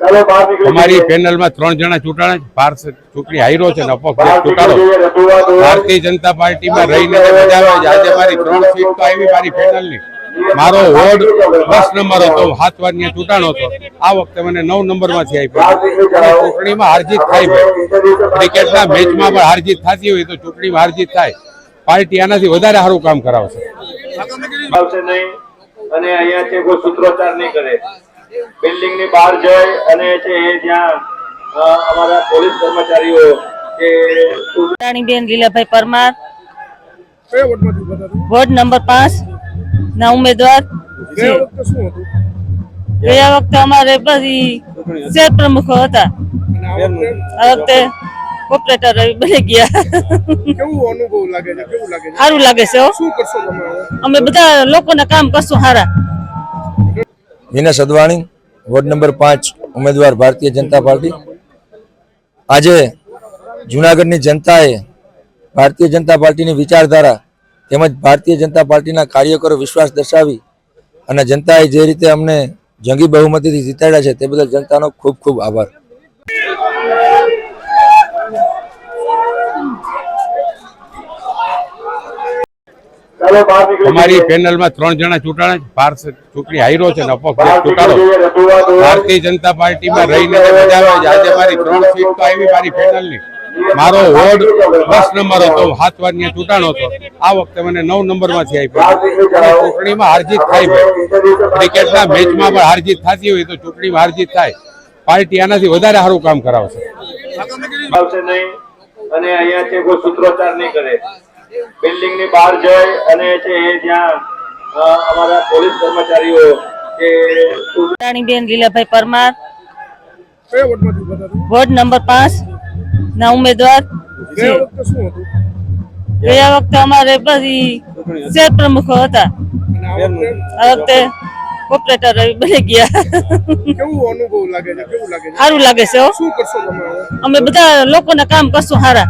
અમારી પેનલમાં ત્રણ જણા ચૂંટાણા ભારત ચૂંટણી હાઈરો છે ચૂંટાડો. ભારતીય જનતા પાર્ટીમાં રહીને આજે મારી ત્રણ સીટ તો આવી મારી પેનલની. મારો વોર્ડ દસ નંબર હતો. સાત વાર ચૂંટાણો હતો. આ વખતે મને નવ નંબરમાંથી આવી બહાર ચૂંટણીમાં હારજીત થાય ભાઈ. ક્રિકેટના મેચમાં પણ હારજીત થતી હોય તો ચૂંટણીમાં હારજીત થાય. પાર્ટી આનાથી વધારે સારું કામ કરાવશે. અને અહીંયા છે કોઈ સૂત્રોચ્ચાર નહીં કરે. બિલ્ડિંગની બહાર જઈ અને છે એ જ્યાં અમારા પોલીસ કર્મચારીઓ કે રાણીબેન લીલાભાઈ પરમાર? વોર્ડ નંબર પાંચ ના ઉમેદવાર. ગયા વખતે અમારે બધી શહેર પ્રમુખો હતા. આ વખતે? ઓપરેટર બની ગયા. કેવું અનુભવ લાગે છે? કેવું લાગે છે? સારું લાગે છે શું કરશો તમે અમે બધા લોકોના કામ કરશું સારા વિનેશ અદવાણી વોર્ડ નંબર પાંચ, ઉમેદવાર ભારતીય જનતા પાર્ટી. આજે જૂનાગઢની જનતાએ ભારતીય જનતા પાર્ટીની વિચારધારા તેમજ ભારતીય જનતા પાર્ટીના કાર્યકરો વિશ્વાસ દર્શાવી અને જનતાએ જે રીતે અમને જંગી બહુમતીથી જીતાડ્યા છે તે બદલ જનતાનો ખૂબ ખૂબ આભાર. અમારી પેનલમાં ત્રણ જણા ચૂંટાણા ભારત ચૂંટણી હાઈરો છે ને અપક્ષ ચૂંટાડો. ભારતીય જનતા પાર્ટીમાં રહીને મજા આવે છે. આજે મારી ત્રણ સીટ તો આવી મારી પેનલની. મારો વોર્ડ દસ નંબર હતો. સાત વાર ત્યાં ચૂંટાણો હતો. આ વખતે મને નવ નંબરમાંથી આવી પડ્યો ચૂંટણીમાં હારજીત થાય ભાઈ. ક્રિકેટના મેચમાં પણ હારજીત થતી હોય તો ચૂંટણીમાં હારજીત થાય. પાર્ટી આનાથી વધારે સારું કામ કરાવશે. અને અહીંયા છે કોઈ સૂત્રોચ્ચાર નહીં કરે. બિલ્ડિંગની બહાર જઈ અને છે એ જ્યાં અમારા પોલીસ કર્મચારીઓ કે રાણીબેન લીલાભાઈ પરમાર વોર્ડ નંબર પાંચ ના ઉમેદવાર. ગયા વખતે અમારે બધી શેર પ્રમુખો હતા. આ વખતે? ઓપરેટર બની ગયા. કેવું અનુભવ લાગે છે? કેવું લાગે છે? સારું લાગે છે શું કરશો તમે અમે બધા લોકોના કામ કરશું સારા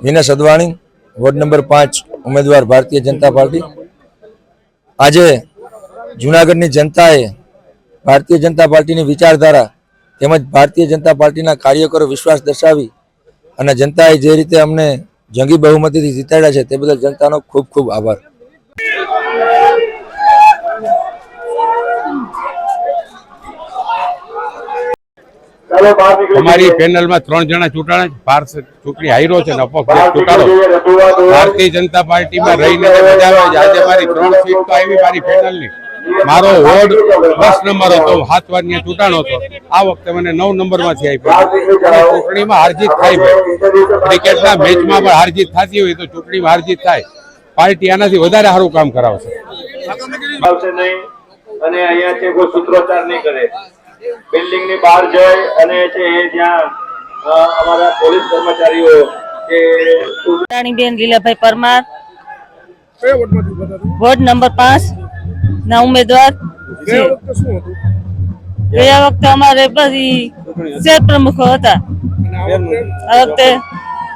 વિનેશ અદવાણી વોર્ડ નંબર પાંચ, ઉમેદવાર ભારતીય જનતા પાર્ટી. આજે જૂનાગઢની જનતાએ ભારતીય જનતા પાર્ટીની વિચારધારા તેમજ ભારતીય જનતા પાર્ટીના કાર્યકરો વિશ્વાસ દર્શાવી અને જનતાએ જે રીતે અમને જંગી બહુમતીથી જીતાડ્યા છે તે બદલ જનતાનો ખૂબ ખૂબ આભાર અને જનતાએ જે રીતે અમને જંગી બહુમતીથી જીતાડ્યા છે તે બદલ જનતાનો ખૂબ ખૂબ આભાર ચાલો બહાર નીકળી અમારી પેનલમાં ત્રણ જણા ચૂંટાણા ભારત ચૂંટણી હાઈરો છે ને અપક્ષ ચૂંટાડો. ભારતીય જનતા પાર્ટીમાં રહીને મજા આવે છે. આજે મારી ત્રણ સીટ તો આવી મારી પેનલની. મારો વોર્ડ દસ નંબર હતો. સાત વાર ત્યાં ચૂંટાણો હતો. આ વખતે મને નવ નંબરમાંથી આવી પડ્યો ચૂંટણીમાં હારજીત થાય ભાઈ. ક્રિકેટના મેચમાં પણ હારજીત થતી હોય તો ચૂંટણીમાં હારજીત થાય. પાર્ટી આનાથી વધારે સારું કામ કરાવશે. અને અહીંયા છે કોઈ સૂત્રોચ્ચાર નહીં કરે. બિલ્ડિંગની બહાર જઈ અને છે એ જ્યાં અમારા પોલીસ કર્મચારીઓ કે રાણીબેન લીલાભાઈ પરમાર વોર્ડ નંબર પાંચ ના ઉમેદવાર. ગયા વખતે અમારે બધી શેર પ્રમુખો હતા. આ વખતે?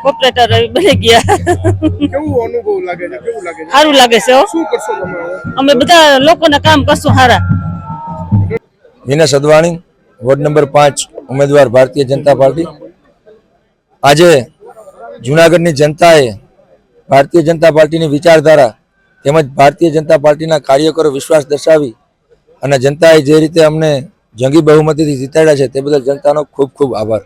ઓપરેટર બની ગયા. કેવું અનુભવ લાગે છે? કેવું લાગે છે? સારું લાગે છે શું કરશો તમે અમે બધા લોકોના કામ કરશું સારા વિનેશ અદવાણી વોર્ડ નંબર પાંચ, ઉમેદવાર ભારતીય જનતા પાર્ટી. આજે જૂનાગઢની જનતાએ ભારતીય જનતા પાર્ટીની વિચારધારા તેમજ ભારતીય જનતા પાર્ટીના કાર્યકરો વિશ્વાસ દર્શાવી અને જનતાએ જે રીતે અમને જંગી બહુમતીથી જીતાડ્યા છે તે બદલ જનતાનો ખૂબ ખૂબ આભાર.